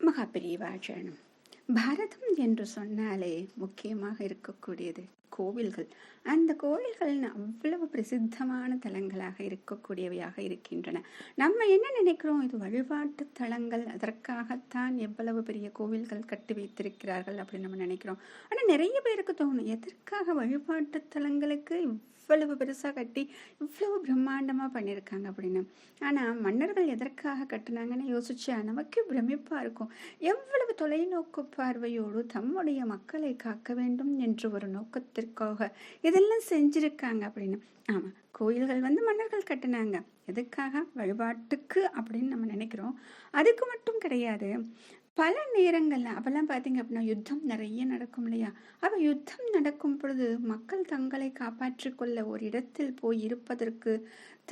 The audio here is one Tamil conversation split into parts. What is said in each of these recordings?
மகாபிரிவாச்சரணம் பாரதம் என்று சொன்னாலே முக்கியமாக இருக்கக்கூடியது கோவில்கள். அந்த கோவில்கள் அவ்வளவு பிரசித்தமான தலங்களாக இருக்கக்கூடியவையாக இருக்கின்றன. நம்ம என்ன நினைக்கிறோம்? இது வழிபாட்டு தலங்கள். அதற்காகத்தான் எவ்வளவு பெரிய கோவில்கள் கட்டி வைத்திருக்கிறார்கள் அப்படின்னு நம்ம நினைக்கிறோம். ஆனால் நிறைய பேருக்கு தோணும் எதற்காக வழிபாட்டு தலங்களுக்கு இவ்வளவு பெருசாக கட்டி இவ்வளவு பிரம்மாண்டமாக பண்ணியிருக்காங்க அப்படின்னு. ஆனால் மன்னர்கள் எதற்காக கட்டினாங்கன்னு யோசிச்சா நமக்கு பிரமிப்பாக இருக்கும். எவ்வளவு தொலைநோக்கு பார்வையோடு தம்முடைய மக்களை காக்க வேண்டும் என்று ஒரு நோக்கத்திற்கு நோக்கத்திற்காக இதெல்லாம் செஞ்சுருக்காங்க அப்படின்னு. ஆமாம் கோயில்கள் வந்து மன்னர்கள் கட்டினாங்க. எதுக்காக? வழிபாட்டுக்கு அப்படின்னு நம்ம நினைக்கிறோம். அதுக்கு மட்டும் கிடையாது. பல நேரங்களில் அப்போல்லாம் பார்த்தீங்க அப்படின்னா யுத்தம் நிறைய நடக்கும் இல்லையா? அப்போ யுத்தம் நடக்கும் பொழுது மக்கள் தங்களை காப்பாற்றி கொள்ள ஒரு இடத்தில் போய் இருப்பதற்கு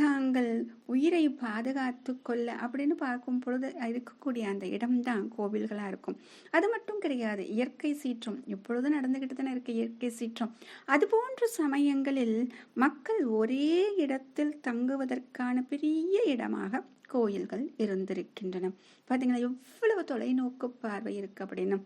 தாங்கள் உயிரை பாதுகாத்து கொள்ள அப்படின்னு பார்க்கும் பொழுது இருக்கக்கூடிய அந்த இடம்தான் கோவில்களாக இருக்கும். அது மட்டும் கிடையாது இயற்கை சீற்றம். எப்பொழுதும் நடந்துக்கிட்டு தானே இருக்கு இயற்கை சீற்றம். அது போன்ற சமயங்களில் மக்கள் ஒரே இடத்தில் தங்குவதற்கான பெரிய இடமாக கோயில்கள் இருந்திருக்கின்றன. பார்த்தீங்கன்னா எவ்வளவு தொலைநோக்கு பார்வை இருக்கு அப்படின்னு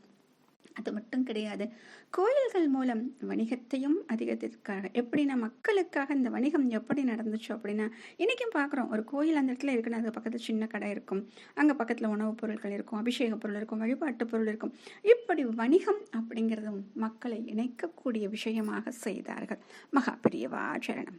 அது மட்டும் கிடையாது. கோயில்கள் மூலம் வணிகத்தையும் அதிகத்திற்காக எப்படின்னா மக்களுக்காக இந்த வணிகம் எப்படி நடந்துச்சு அப்படின்னா இன்றைக்கும் பார்க்குறோம் ஒரு கோயில் அந்த இடத்துல இருக்குன்னா அது பக்கத்தில் சின்ன கடை இருக்கும். அங்கே பக்கத்தில் உணவுப் பொருட்கள் இருக்கும் அபிஷேக பொருள் இருக்கும் வழிபாட்டு பொருள் இருக்கும். இப்படி வணிகம் அப்படிங்கிறதும் மக்களை இணைக்கக்கூடிய விஷயமாக செய்தார்கள். மகாபிரியவாச்சரணம்